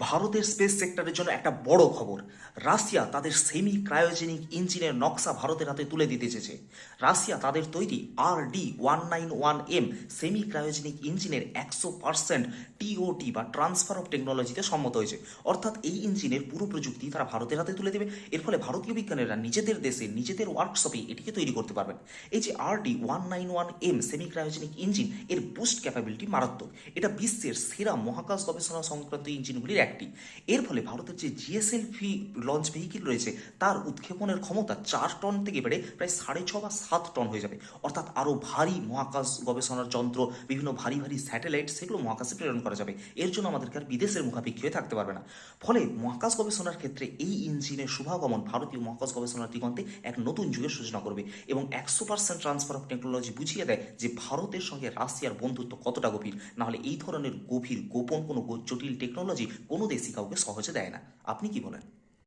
ভারতের স্পেস সেক্টরের জন্য একটা বড় খবর। রাশিয়া তাদের সেমি ক্রায়োজেনিক ইঞ্জিনের নকশা ভারতের হাতে তুলে দিতে চেয়েছে। রাশিয়া তাদের তৈরি R D one nine one M semi cryogenic ইঞ্জিনের একশো পার্সেন্ট টিওটি বা ট্রান্সফার অফ টেকনোলজিতে সম্মত হয়েছে। অর্থাৎ এই ইঞ্জিনের পুরো প্রযুক্তি তারা ভারতের হাতে তুলে দেবে। এর ফলে ভারতীয় বিজ্ঞানীরা নিজেদের দেশে, নিজেদের ওয়ার্কশপে এটিকে তৈরি করতে পারবেন। এই যে R D one nine one M semi cryogenic engine এর বুস্ট ক্যাপাবিলিটি মারাত্মক। এটা বিশ্বের সেরা মহাকাশ গবেষণা সংক্রান্ত ইঞ্জিনগুলির একটি। এর ফলে ভারতের যে জিএসএলভি লঞ্চ ভেহিকিল রয়েছে, তার উৎক্ষেপণের ক্ষমতা চার টন থেকে বেড়ে প্রায় সাড়ে ছ বা সাত টন হয়ে যাবে। অর্থাৎ আরও ভারী মহাকাশ গবেষণার যন্ত্র, বিভিন্ন ভারী ভারী স্যাটেলাইট সেগুলো মহাকাশে প্রেরণ করা যাবে। এর জন্য আমাদেরকে আর বিদেশের মুখাপেক্ষী হয়ে থাকতে পারবে না। ফলে মহাকাশ গবেষণার ক্ষেত্রে এই ইঞ্জিনের শুভাগমন ভারতীয় মহাকাশ গবেষণার দিগন্তে এক নতুন যুগের সূচনা করবে এবং একশো পার্সেন্ট ট্রান্সফার অফ টেকনোলজি বুঝিয়ে দেয় যে ভারতের সঙ্গে রাশিয়ার বন্ধুত্ব কতটা গভীর। নাহলে এই ধরনের গভীর গোপন কোনো জটিল টেকনোলজি কোনো দেশই কাউকে সহজে দেয় না। আপনি কি বলেন?